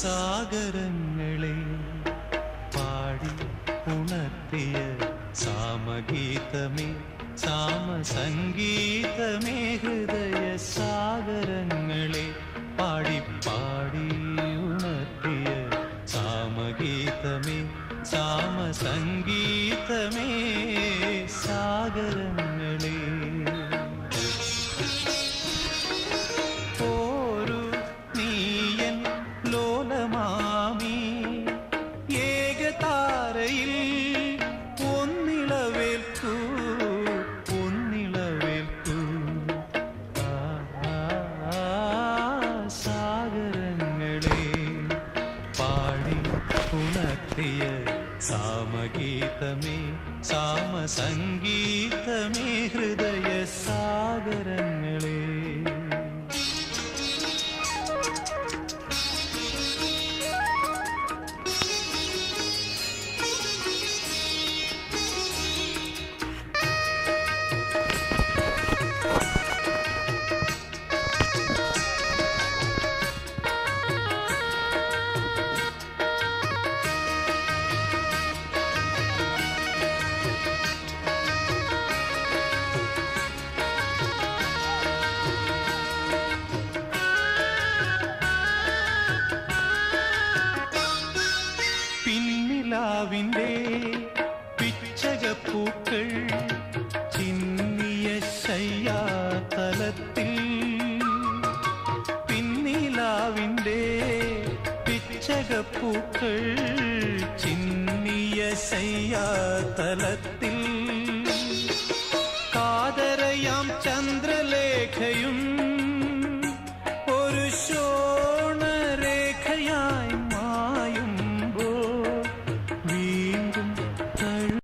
சாகரங்களை பாடி உணர்த்திய சாமகீதமே சாம சங்கீதமே ஹிருதய சாகரங்களே பாடி பாடி உணர்த்திய சாமகீதமே சாம சங்கீதமே சாகரங்கள் பாடிய சாமகீதமே சாம சங்கீதமே ஹிருதய പിന്നിലാവിന്റെ പിച്ചകപ്പൂക്കൾ ചിന്നിയ ശയ്യാതലത്തിൽ പിന്നിലാവിന്റെ പിച്ചകപ്പൂക്കൾ ചിന്നിയ ശയ്യാതലത്തിൽ